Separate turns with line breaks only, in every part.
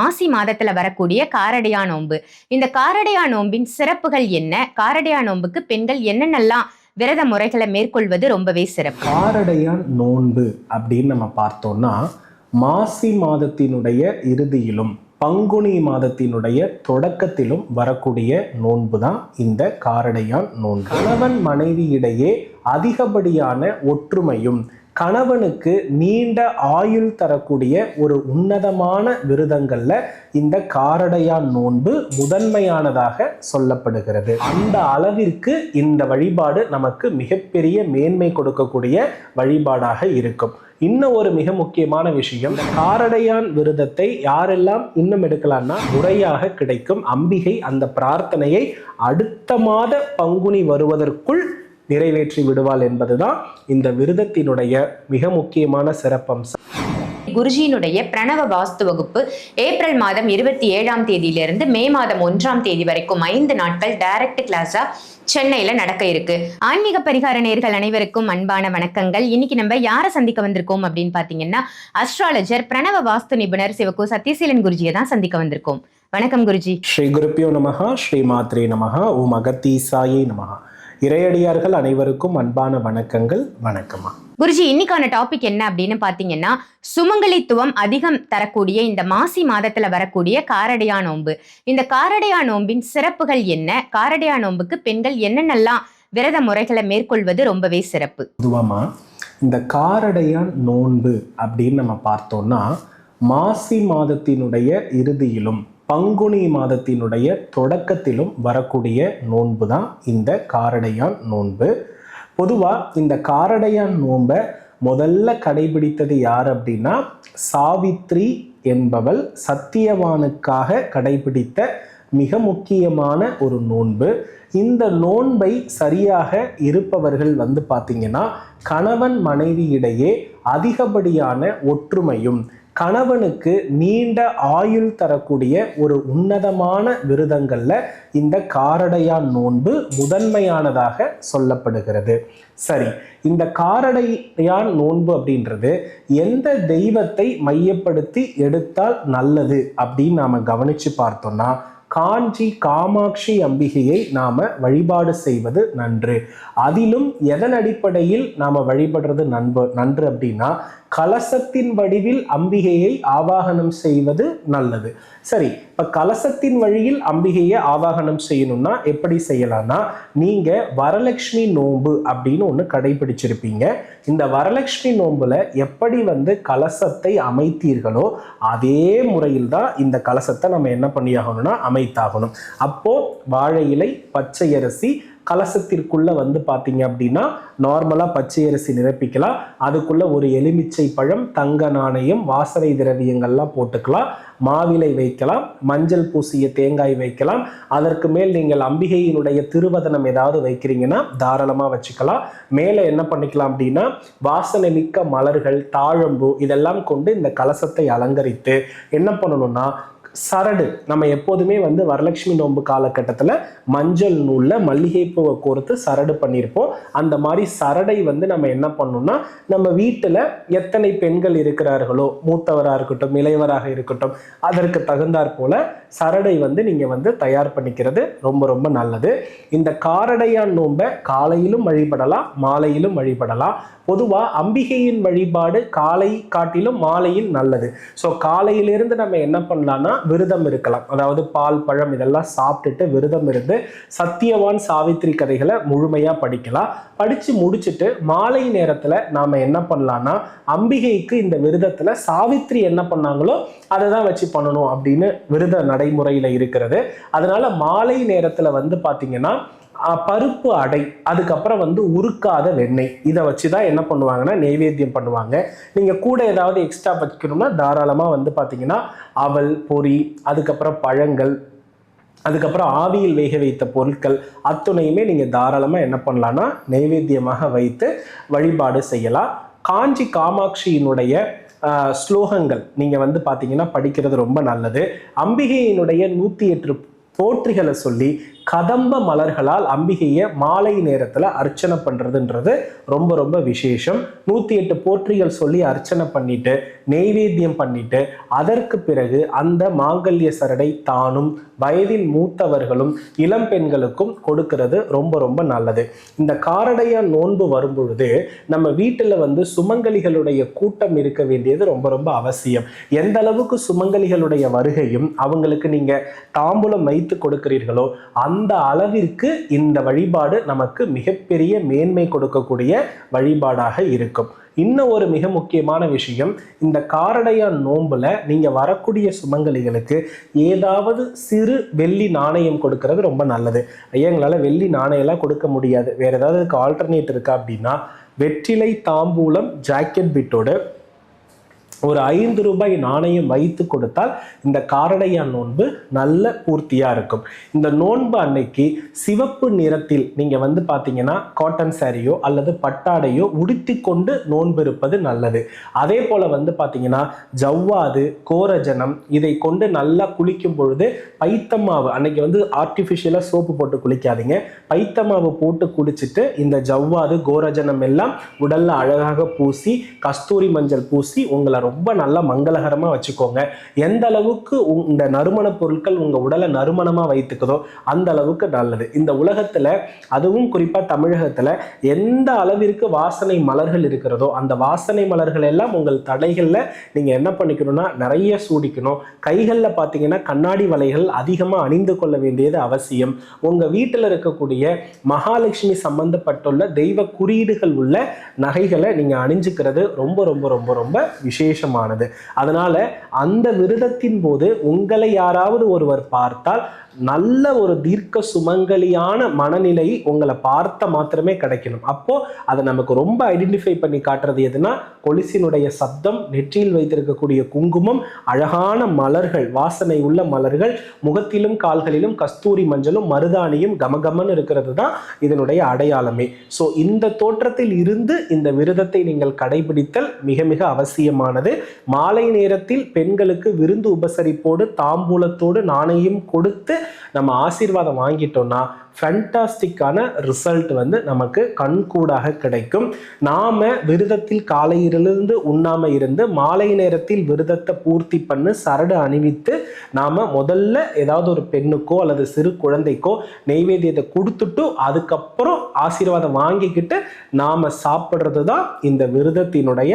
மாசி மாதத்துல வரக்கூடிய காரடையா நோன்பு. இந்த காரடையா நோன்பின் சிறப்புகள் என்ன? காரடையா நோன்புக்கு பெண்கள் என்னென்னலாம் விரத முறைகளை மேற்கொள்வது ரொம்பவே சிறப்பு.
காரடையா நோன்பு அப்படின்னு நம்ம பார்த்தோம்னா மாசி மாதத்தினுடைய இறுதியிலும் பங்குனி மாதத்தினுடைய தொடக்கத்திலும் வரக்கூடிய நோன்பு தான் இந்த காரடையான் நோன்பு. கணவன் மனைவியிடையே அதிகப்படியான ஒற்றுமையும் கணவனுக்கு நீண்ட ஆயுள் தரக்கூடிய ஒரு உன்னதமான விருதங்கள்ல இந்த காரடையான் நோன்பு முதன்மையானதாக சொல்லப்படுகிறது. அந்த அளவிற்கு இந்த வழிபாடு நமக்கு மிகப்பெரிய மேன்மை கொடுக்கக்கூடிய வழிபாடாக இருக்கும். இன்னும் ஒரு மிக முக்கியமான விஷயம் காரடையான் விரதத்தை யாரெல்லாம் இன்னும் எடுக்கலாம்னா முறையாக கிடைக்கும் அம்பிகை அந்த பிரார்த்தனையை அடுத்த மாத பங்குனி வருவதற்குள் நிறைவேற்றி விடுவாள் என்பதுதான் இந்த விரதத்தினுடைய மிக முக்கியமான சிறப்பம்சம்.
குருஜியினுடைய பிரணவ வாஸ்து வகுப்பு ஏப்ரல் மாதம் இருபத்தி ஏழாம் தேதியிலிருந்து மே மாதம் ஒன்றாம் தேதி வரைக்கும் ஐந்து நாட்கள் டைரக்ட் கிளாஸா சென்னையில நடக்க இருக்கு. ஆன்மீக பரிகார நேர்கள் அனைவருக்கும் அன்பான வணக்கங்கள். இன்னைக்கு நம்ம யாரை சந்திக்க வந்திருக்கோம் அப்படின்னு பாத்தீங்கன்னா அஸ்ட்ராலஜர் பிரணவ வாஸ்து நிபுணர் சிவகு சத்யசீலன் குருஜியை தான் சந்திக்க வந்திருக்கோம். வணக்கம் குருஜி.
ஸ்ரீ குருப்பியோ நமகா ஸ்ரீ மாத்ரே நமகா ஓம் அகத்தீசாயே நமகா இறையடியார்கள் அனைவருக்கும் அன்பான வணக்கங்கள். வணக்கமா
குருஜி இன்னைக்கான டாபிக் என்ன அப்படின்னு பாத்தீங்கன்னா சுமங்கலித்துவம் அதிகம் தரக்கூடிய இந்த மாசி மாதத்துல வரக்கூடிய காரடையா நோன்பு. இந்த காரடையா நோன்பின் சிறப்புகள் என்ன? காரடையா நோன்புக்கு பெண்கள் என்னென்னலாம் விரத முறைகளை மேற்கொள்வது ரொம்பவே சிறப்பு.
பொதுவாமா இந்த காரடையான் நோன்பு அப்படின்னு நம்ம பார்த்தோம்னா மாசி மாதத்தினுடைய இறுதியிலும் பங்குனி மாதத்தினுடைய தொடக்கத்திலும் வரக்கூடிய நோன்பு தான் இந்த காரடையான் நோன்பு. பொதுவாக இந்த காரடையான் நோன்பை முதல்ல கடைபிடித்தது யார் அப்படின்னா சாவித்ரி என்பவள் சத்தியவானுக்காக கடைபிடித்த மிக முக்கியமான ஒரு நோன்பு. இந்த நோன்பை சரியாக இருப்பவர்கள் வந்து பார்த்தீங்கன்னா கணவன் மனைவியிடையே அதிகப்படியான ஒற்றுமையும் கணவனுக்கு நீண்ட ஆயுள் தரக்கூடிய ஒரு உன்னதமான விருதங்கள்ல இந்த காரடையான் நோன்பு முதன்மையானதாக சொல்லப்படுகிறது. சரி இந்த காரடையான் நோன்பு அப்படின்றது எந்த தெய்வத்தை மையப்படுத்தி எடுத்தால் நல்லது அப்படின்னு நாம கவனிச்சு பார்த்தோம்னா காஞ்சி காமாட்சி அம்பிகையை நாம வழிபாடு செய்வது நன்று. அதிலும் எதன் அடிப்படையில் நாம வழிபடுறது நண்பு நன்று அப்படின்னா கலசத்தின் வடிவில் அம்பிகையை ஆவாகனம் செய்வது நல்லது. சரி இப்ப கலசத்தின் வழியில் அம்பிகையை ஆவாகனம் செய்யணும்னா எப்படி செய்யலாம்னா நீங்க வரலட்சுமி நோன்பு அப்படின்னு ஒன்று கடைபிடிச்சிருப்பீங்க. இந்த வரலட்சுமி நோன்புல எப்படி வந்து கலசத்தை அமைத்தீர்களோ அதே முறையில் தான் இந்த கலசத்தை நம்ம என்ன பண்ணியாகணும்னா அமைத்தாகணும். அப்போ வாழை இலை பச்சை அரிசி கலசத்திற்குள்ள வந்து பார்த்தீங்க அப்படின்னா நார்மலாக பச்சை அரிசி நிரப்பிக்கலாம். அதுக்குள்ள ஒரு எலுமிச்சை பழம் தங்க நாணயம் வாசனை திரவியங்கள்லாம் போட்டுக்கலாம். மாவிலை வைக்கலாம் மஞ்சள் பூசிய தேங்காய் வைக்கலாம். அதற்கு மேல் நீங்கள் அம்பிகையினுடைய திருவதனம் ஏதாவது வைக்கிறீங்கன்னா தாராளமாக வச்சுக்கலாம். மேலே என்ன பண்ணிக்கலாம் அப்படின்னா வாசனை மிக்க மலர்கள் தாழம்பு இதெல்லாம் கொண்டு இந்த கலசத்தை அலங்கரித்து என்ன பண்ணணும்னா சரடு. நம்ம எப்போதுமே வந்து வரலட்சுமி நோன்பு காலகட்டத்தில் மஞ்சள் நூலில் மல்லிகைப்பூவை கோர்த்து சரடு பண்ணியிருப்போம். அந்த மாதிரி சரடை வந்து நம்ம என்ன பண்ணோம்னா நம்ம வீட்டில் எத்தனை பெண்கள் இருக்கிறார்களோ மூத்தவராக இருக்கட்டும் இளையவராக இருக்கட்டும் அதற்கு தகுந்தாற் போல சரடை வந்து நீங்கள் வந்து தயார் பண்ணிக்கிறது ரொம்ப ரொம்ப நல்லது. இந்த காரடையான் நோன்பை காலையிலும் வழிபடலாம் மாலையிலும் வழிபடலாம். பொதுவாக அம்பிகையின் வழிபாடு காலை காட்டிலும் மாலையில் நல்லது. ஸோ காலையிலிருந்து நம்ம என்ன பண்ணலாம்னா விரதம் இருக்கலாம். அதாவது பால் பழம் இதெல்லாம் சாப்பிட்டுட்டு விரதம் இருந்து சத்தியவான் சாவித்திரி கதைகளை முழுமையாக படிக்கலாம். படித்து முடிச்சுட்டு மாலை நேரத்தில் நாம் என்ன பண்ணலான்னா அம்பிகைக்கு இந்த விரதத்தில் சாவித்திரி என்ன பண்ணாங்களோ அதை தான் வச்சு பண்ணணும் அப்படின்னு விரத நடைமுறையில் இருக்கிறது. அதனால் மாலை நேரத்தில் வந்து பார்த்திங்கன்னா பருப்பு அடை அதுக்கப்புறம் வந்து உருக்காத வெண்ணெய். இதை வச்சு தான் என்ன பண்ணுவாங்கன்னா நெய்வேத்தியம் பண்ணுவாங்க. நீங்கள் கூட ஏதாவது எக்ஸ்ட்ரா வச்சுக்கணும்னா தாராளமாக வந்து பார்த்தீங்கன்னா அவல் பொரி அதுக்கப்புறம் பழங்கள் அதுக்கப்புறம் ஆவியில் வேக வைத்த பொருட்கள் அத்துணையுமே நீங்கள் தாராளமாக என்ன பண்ணலான்னா நெய்வேத்தியமாக வைத்து வழிபாடு செய்யலாம். காஞ்சி காமாட்சியினுடைய ஸ்லோகங்கள் நீங்கள் வந்து பார்த்தீங்கன்னா படிக்கிறது ரொம்ப நல்லது. அம்பிகையினுடைய நூற்றி எட்டு போற்றிகளை சொல்லி கதம்ப மலர்களால் அம்பிகையை மாலை நேரத்தில் அர்ச்சனை பண்ணுறதுன்றது ரொம்ப ரொம்ப விசேஷம். நூற்றி எட்டு போற்றிகள் சொல்லி அர்ச்சனை பண்ணிட்டு நெய்வேத்தியம் பண்ணிட்டு அதற்கு பிறகு அந்த மாங்கல்ய சரடை தானும் வயதில் மூத்தவர்களும் இளம் பெண்களுக்கும் கொடுக்கிறது ரொம்ப ரொம்ப நல்லது. இந்த காரடையா நோன்பு வரும் பொழுது நம்ம வீட்டில் வந்து சுமங்கலிகளுடைய கூட்டம் இருக்க வேண்டியது ரொம்ப ரொம்ப அவசியம். எந்த அளவுக்கு சுமங்கலிகளுடைய வருகையும் அவங்களுக்கு நீங்கள் தாம்பூலம் வைத்து கொடுக்கிறீர்களோ அந்த அந்த அளவிற்கு இந்த வழிபாடு நமக்கு மிகப்பெரிய மேன்மை கொடுக்கக்கூடிய வழிபாடாக இருக்கும். இன்னும் ஒரு மிக முக்கியமான விஷயம் இந்த காரடையா நோம்பில் நீங்கள் வரக்கூடிய சுமங்கலிகளுக்கு ஏதாவது சிறு வெள்ளி நாணயம் கொடுக்கறது ரொம்ப நல்லது. ஐயா எங்களால் வெள்ளி நாணயம்லாம் கொடுக்க முடியாது. வேறு ஏதாவது அதுக்கு ஆல்டர்னேட் இருக்கா அப்படின்னா வெற்றிலை தாம்பூலம் ஜாக்கெட் பிட்டோட ஒரு ஐந்து ரூபாய் நாணயம் வைத்து கொடுத்தால் இந்த காரடையான் நோன்பு நல்ல பூர்த்தியா இருக்கும். இந்த நோன்பு அன்னைக்கு சிவப்பு நிறத்தில் நீங்க வந்து பாத்தீங்கன்னா காட்டன் சாரியோ அல்லது பட்டாடையோ உடுத்தி கொண்டு நோன்பு இருப்பது நல்லது. அதே போல வந்து பாத்தீங்கன்னா ஜவ்வாது கோரஜனம் இதை கொண்டு நல்லா குளிக்கும் பொழுது பைத்தமாவு அன்னைக்கு வந்து ஆர்டிஃபிஷியலா சோப்பு போட்டு குளிக்காதீங்க. பைத்தமாவு போட்டு குளிச்சுட்டு இந்த ஜவ்வாது கோரஜனம் எல்லாம் உடல்ல அழகாக பூசி கஸ்தூரி மஞ்சள் பூசி உங்களை ரொம்ப நல்லா மங்களகரமாக வச்சுக்கோங்க. எந்த அளவுக்கு இந்த நறுமண பொருட்கள் உங்கள் உடலை நறுமணமாக வைத்துக்குதோ அந்த அளவுக்கு நல்லது. இந்த உலகத்தில் அதுவும் குறிப்பாக தமிழகத்தில் எந்த அளவிற்கு வாசனை மலர்கள் இருக்கிறதோ அந்த வாசனை மலர்கள் எல்லாம் உங்கள் தடைகளில் நீங்கள் என்ன பண்ணிக்கணும்னா நிறைய சூடிக்கணும். கைகளில் பார்த்தீங்கன்னா கண்ணாடி வலைகள் அதிகமாக அணிந்து கொள்ள வேண்டியது அவசியம். உங்கள் வீட்டில் இருக்கக்கூடிய மகாலட்சுமி சம்பந்தப்பட்டுள்ள தெய்வ குறியீடுகள் உள்ள நகைகளை நீங்கள் அணிஞ்சுக்கிறது ரொம்ப ரொம்ப ரொம்ப ரொம்ப விசேஷமானது. அதனால அந்த விரதத்தின் போது உங்களை யாராவது ஒருவர் பார்த்தால் நல்ல ஒரு தீர்க்க சுமங்கலியான மனநிலை உங்களை பார்த்த மாத்திரமே கிடைக்கணும். அப்போ அதை நமக்கு ரொம்ப ஐடென்டிஃபை பண்ணி காட்டுறது எதுனா கொலுசினுடைய சப்தம் நெற்றியில் வைத்திருக்கக்கூடிய குங்குமம் அழகான மலர்கள் வாசனை உள்ள மலர்கள் முகத்திலும் கால்களிலும் கஸ்தூரி மஞ்சளும் மருதாணியும் கமகமன்னு இருக்கிறது தான் இதனுடைய அடையாளமே. ஸோ இந்த தோற்றத்தில் இருந்து இந்த விரதத்தை நீங்கள் கடைபிடித்தல் மிக மிக அவசியமானது. மாலை நேரத்தில் பெண்களுக்கு விருந்து உபசரிப்போடு தாம்பூலத்தோடு நாணயம் கொடுத்து நம்ம ஆசீர்வாதம் வாங்கிட்டோம்னா ஃபேண்டாஸ்டிக்கான ரிசல்ட் வந்து நமக்கு கண்கூடாக கிடைக்கும். நாம விரதத்தில் காலையிலிருந்து உண்ணாம இருந்து மாலை நேரத்தில் விரதத்தை பூர்த்தி பண்ணி சரடு அணிவித்து நாம முதல்ல ஏதாவது ஒரு பெண்ணுக்கோ அல்லது சிறு குழந்தைக்கோ நெய்வேத்தியத்தை கொடுத்துட்டு அதுக்கப்புறம் ஆசீர்வாதம் வாங்கிக்கிட்டு நாம சாப்பிட்றது தான் இந்த விரதத்தினுடைய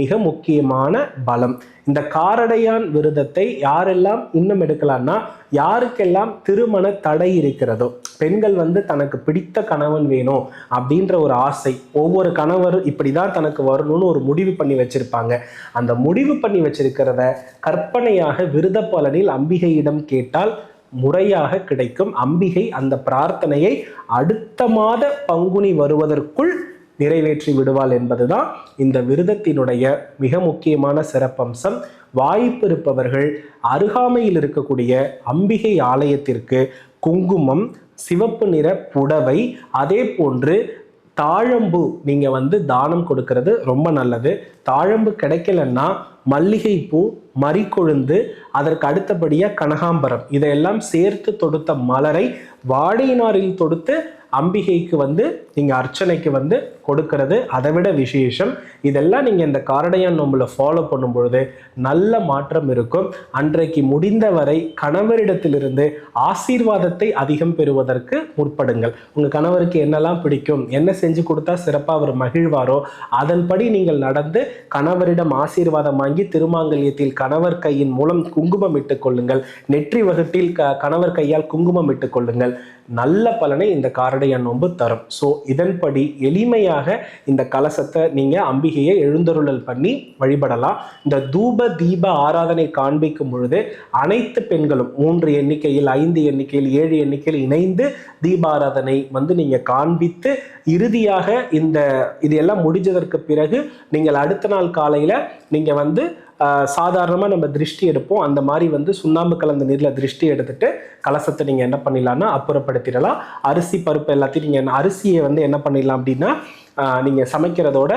மிக முக்கியமான பலம். இந்த காரடையான் விரதத்தை யாரெல்லாம் இன்னும் எடுக்கலாம்னா யாருக்கெல்லாம் திருமண தடை இருக்கிறதோ பெண்கள் வந்து தனக்கு பிடித்த கணவன் வேணும் அப்படின்ற ஒரு ஆசை ஒவ்வொரு கணவர் இப்படிதான் தனக்கு வரணும்னு ஒரு முடிவு பண்ணி வச்சிருப்பாங்க. அந்த முடிவு பண்ணி வச்சிருக்கிறத கற்பனையாக விருத பலனில் அம்பிகையிடம் கேட்டால் முறையாக கிடைக்கும். அம்பிகை அந்த பிரார்த்தனையை அடுத்த மாத பங்குனி வருவதற்குள் நிறைவேற்றி விடுவாள் என்பதுதான் இந்த விரதத்தினுடைய மிக முக்கியமான சிறப்பம்சம். வாய்ப்பு இருப்பவர்கள் அருகாமையில் இருக்கக்கூடிய அம்பிகை ஆலயத்திற்கு குங்குமம் சிவப்பு நிற புடவை அதே போன்று தாழம்பு நீங்கள் வந்து தானம் கொடுக்கறது ரொம்ப நல்லது. தாழம்பு கிடைக்கலன்னா மல்லிகைப்பூ மறிக்கொழுந்து அதற்கு அடுத்தபடியாக கனகாம்பரம். இதையெல்லாம் சேர்த்து தொடுத்த மலரை வாடையினாரில் தொடுத்து அம்பிகைக்கு வந்து நீங்கள் அர்ச்சனைக்கு வந்து கொடுக்கறது. அதை விட விசேஷம். இதெல்லாம் நீங்கள் இந்த காரடையான் நோம்பில் ஃபாலோ பண்ணும் பொழுது நல்ல மாற்றம் இருக்கும். அன்றைக்கு முடிந்தவரை கணவரிடத்திலிருந்து ஆசீர்வாதத்தை அதிகம் பெறுவதற்கு முற்படுங்கள். உங்கள் கணவருக்கு என்னெல்லாம் பிடிக்கும் என்ன செஞ்சு கொடுத்தா சிறப்பாக அவர் மகிழ்வாரோ அதன்படி நீங்கள் நடந்து கணவரிடம் ஆசீர்வாதம் வாங்கி திருமாங்கல்யத்தில் கணவர் கையின் மூலம் குங்குமம் இட்டுக் கொள்ளுங்கள். நெற்றி வகுட்டில் க கணவர் கையால் குங்குமம் இட்டுக் கொள்ளுங்கள். நல்ல பலனை இந்த காரடைய நோன்பு தரும். ஸோ இதன்படி எளிமையாக இந்த கலசத்தை நீங்கள் அம்பிகையை எழுந்தருளல் பண்ணி வழிபடலாம். இந்த தூப தீப ஆராதனை காண்பிக்கும் பொழுது அனைத்து பெண்களும் மூன்று எண்ணிக்கையில் ஐந்து எண்ணிக்கையில் ஏழு எண்ணிக்கையில் இணைந்து தீபாராதனை வந்து நீங்கள் காண்பித்து இறுதியாக இந்த இது எல்லாம் முடிஞ்சதற்கு பிறகு நீங்கள் அடுத்த நாள் காலையில் நீங்கள் வந்து சாதாரணமாக நம்ம திருஷ்டி எடுப்போம். அந்த மாதிரி வந்து சுண்ணாம்பு கலந்த நீரில் திருஷ்டி எடுத்துட்டு கலசத்தை நீங்கள் என்ன பண்ணிடலாம்னா அப்புறப்படுத்திடலாம். அரிசி பருப்பு எல்லாத்தையும் நீங்கள் அரிசியை வந்து என்ன பண்ணிடலாம் அப்படின்னா நீங்கள் சமைக்கிறதோட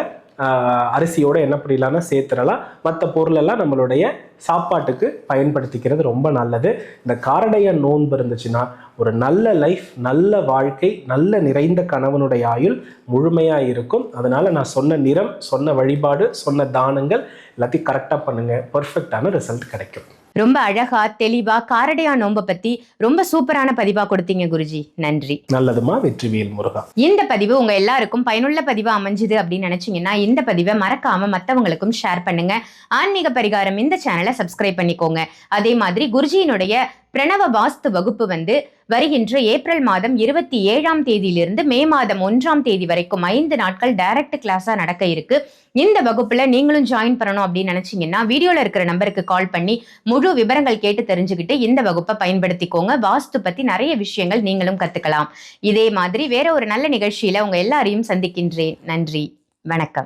அரிசியோடு என்ன பண்ணிடலாம்னா சேர்த்துடலாம். மற்ற பொருளெல்லாம் நம்மளுடைய சாப்பாட்டுக்கு பயன்படுத்திக்கிறது ரொம்ப நல்லது. இந்த காரடைய நோன்பு இருந்துச்சுன்னா ஒரு நல்ல லைஃப் நல்ல வாழ்க்கை நல்ல நிறைந்த கணவனுடைய ஆயுள் முழுமையாக இருக்கும். அதனால் நான் சொன்ன நிறம் சொன்ன வழிபாடு சொன்ன தானங்கள் எல்லாத்தையும் கரெக்டாக பண்ணுங்கள் பர்ஃபெக்டான ரிசல்ட் கிடைக்கும்.
ரொம்ப அழகா தெளிவா காரடையா நோன்பை பத்தி ரொம்ப சூப்பரான பதிவா கொடுத்தீங்க குருஜி. நன்றி.
நல்லதுமா வெற்றிவேல் முருகா.
இந்த பதிவு உங்க எல்லாருக்கும் பயனுள்ள பதிவா அமைஞ்சுது அப்படின்னு நினைச்சீங்கன்னா இந்த பதிவை மறக்காம மத்தவங்களுக்கும் ஷேர் பண்ணுங்க. ஆன்மீக பரிகாரம் இந்த சேனலை சப்ஸ்கிரைப் பண்ணிக்கோங்க. அதே மாதிரி குருஜியினுடைய பிரணவ வாஸ்து வகுப்பு வந்து வருகின்ற ஏப்ரல் மாதம் இருபத்தி ஏழாம் தேதியிலிருந்து மே மாதம் ஒன்றாம் தேதி வரைக்கும் ஐந்து நாட்கள் டைரக்ட் கிளாஸா நடக்க இருக்கு. இந்த வகுப்புல நீங்களும் ஜாயின் பண்ணணும் அப்படின்னு நினைச்சீங்கன்னா வீடியோல இருக்கிற நம்பருக்கு கால் பண்ணி முழு விவரங்கள் கேட்டு தெரிஞ்சுக்கிட்டு இந்த வகுப்பை பயன்படுத்திக்கோங்க. வாஸ்து பத்தி நிறைய விஷயங்கள் நீங்களும் கத்துக்கலாம். இதே மாதிரி வேற ஒரு நல்ல நிகழ்ச்சியில உங்க எல்லாரையும் சந்திக்கின்றேன். நன்றி. வணக்கம்.